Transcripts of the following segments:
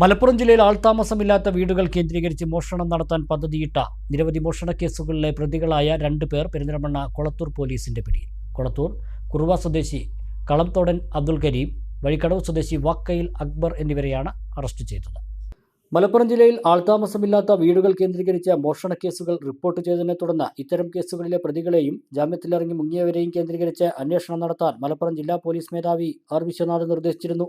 മലപ്പുറം ജില്ലയിൽ ആൾതാമസമില്ലാത്ത വീടുകൾ കേന്ദ്രീകരിച്ച് മോഷണം നടത്താൻ പദ്ധതിയിട്ട നിരവധി മോഷണ കേസുകളിലെ പ്രതികളായ രണ്ട് പേർ പെരിന്തൽമണ്ണ കൊളത്തൂർ പോലീസിന്റെ പിടിയിൽ. കൊളത്തൂർ കുറുവ സ്വദേശി കളംതോടൻ അബ്ദുൽ കരീം വഴിക്കടവ് സ്വദേശി വാക്കയിൽ അക്ബർ എന്നിവരെയാണ് അറസ്റ്റ് ചെയ്തത്. മലപ്പുറം ജില്ലയിൽ ആൾതാമസമില്ലാത്ത വീടുകൾ കേന്ദ്രീകരിച്ച മോഷണ കേസുകൾ റിപ്പോർട്ട് ചെയ്തതിനെ തുടർന്ന് ഇത്തരം കേസുകളിലെ പ്രതികളെയും ജാമ്യത്തിലിറങ്ങി മുങ്ങിയവരെയും കേന്ദ്രീകരിച്ച് അന്വേഷണം നടത്താൻ മലപ്പുറം ജില്ലാ പോലീസ് മേധാവി ആർ വിശ്വനാഥ് നിർദ്ദേശിച്ചിരുന്നു.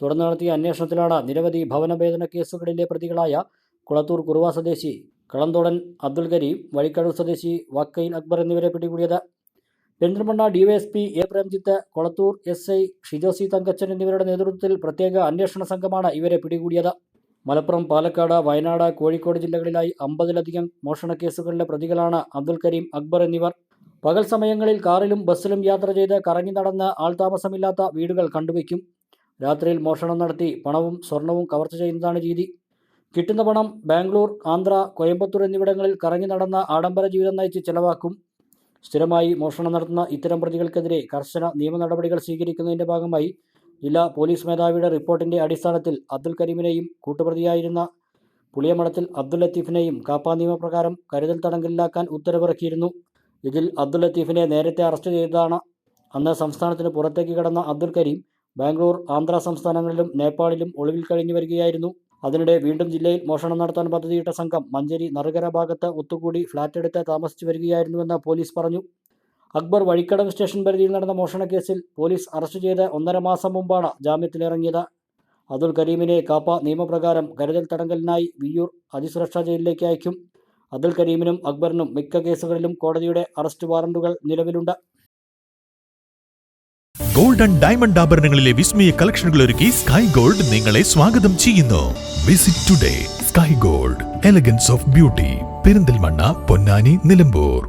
തുടർന്ന് നടത്തിയ അന്വേഷണത്തിലാണ് നിരവധി ഭവനഭേദന കേസുകളിലെ പ്രതികളായ കുളത്തൂർ കുറുവ സ്വദേശി കളന്തോടൻ അബ്ദുൽ കരീം വഴിക്കടവ് സ്വദേശി വക്കയിൽ അക്ബർ എന്നിവരെ പിടികൂടിയത്. Perinthalmanna DYSP A Premjith Kolathur S I Shijosi Thankachan എന്നിവരുടെ നേതൃത്വത്തിൽ പ്രത്യേക അന്വേഷണ സംഘമാണ് ഇവരെ പിടികൂടിയത്. മലപ്പുറം പാലക്കാട് വയനാട് കോഴിക്കോട് ജില്ലകളിലായി അമ്പതിലധികം മോഷണ കേസുകളിലെ പ്രതികളാണ് അബ്ദുൽ കരീം അക്ബർ എന്നിവർ. പകൽ സമയങ്ങളിൽ കാറിലും ബസ്സിലും യാത്ര ചെയ്ത് കറങ്ങി നടന്ന് ആൾതാമസമില്ലാത്ത വീടുകൾ കണ്ടുവയ്ക്കും. രാത്രിയിൽ മോഷണം നടത്തി പണവും സ്വർണവും കവർച്ച ചെയ്യുന്നതാണ് രീതി. കിട്ടുന്ന പണം ബാംഗ്ലൂർ ആന്ധ്ര കോയമ്പത്തൂർ എന്നിവിടങ്ങളിൽ കറങ്ങി നടന്ന ആഡംബര ജീവിതം നയിച്ച് ചെലവാക്കും. സ്ഥിരമായി മോഷണം നടത്തുന്ന ഇത്തരം പ്രതികൾക്കെതിരെ കർശന നിയമ നടപടികൾ സ്വീകരിക്കുന്നതിന്റെ ഭാഗമായി ജില്ലാ പോലീസ് മേധാവിയുടെ റിപ്പോർട്ടിന്റെ അടിസ്ഥാനത്തിൽ അബ്ദുൽ കരീമിനെയും കൂട്ടുപ്രതിയായിരുന്ന പുളിയമണത്തിൽ അബ്ദുൽ ലത്തീഫിനെയും കാപ്പാ നിയമപ്രകാരം കരുതൽ തടങ്കലിലാക്കാൻ ഉത്തരവിറക്കിയിരുന്നു. ഇതിൽ അബ്ദുൽ ലത്തീഫിനെ നേരത്തെ അറസ്റ്റ് ചെയ്തതാണ്. അന്ന് സംസ്ഥാനത്തിന് പുറത്തേക്ക് കടന്ന അബ്ദുൽ കരീം ബാംഗ്ലൂർ ആന്ധ്ര സംസ്ഥാനങ്ങളിലും നേപ്പാളിലും ഒളിവിൽ കഴിഞ്ഞു വരികയായിരുന്നു. അതിനിടെ വീണ്ടും ജില്ലയിൽ മോഷണം നടത്താൻ പദ്ധതിയിട്ട സംഘം മഞ്ചേരി നറുകര ഭാഗത്ത് ഒത്തുകൂടി ഫ്ളാറ്റ് എടുത്ത് താമസിച്ചു വരികയായിരുന്നുവെന്ന് പോലീസ് പറഞ്ഞു. അക്ബർ വഴിക്കടവ് സ്റ്റേഷൻ പരിധിയിൽ നടന്ന മോഷണ കേസിൽ പോലീസ് അറസ്റ്റ് ചെയ്ത് ഒന്നര മാസം മുമ്പാണ് ജാമ്യത്തിലിറങ്ങിയത്. അബ്ദുൽ കരീമിനെ കാപ്പ നിയമപ്രകാരം കരുതൽ തടങ്കലിനായി വിയ്യൂർ അതിസുരക്ഷാ ജയിലിലേക്ക് അയക്കും. അബ്ദുൽ കരീമിനും അക്ബറിനും മിക്ക കേസുകളിലും കോടതിയുടെ അറസ്റ്റ് വാറണ്ടുകൾ നിലവിലുണ്ട്. ഗോൾഡൻ ഡയമണ്ട് ആഭരണങ്ങളിലെ വിസ്മയ കളക്ഷനുകൾ ഒരുക്കി സ്കൈ ഗോൾഡ് നിങ്ങളെ സ്വാഗതം ചെയ്യുന്നു. Visit today sky gold elegance of beauty Perinthalmanna Ponnani Nilambur.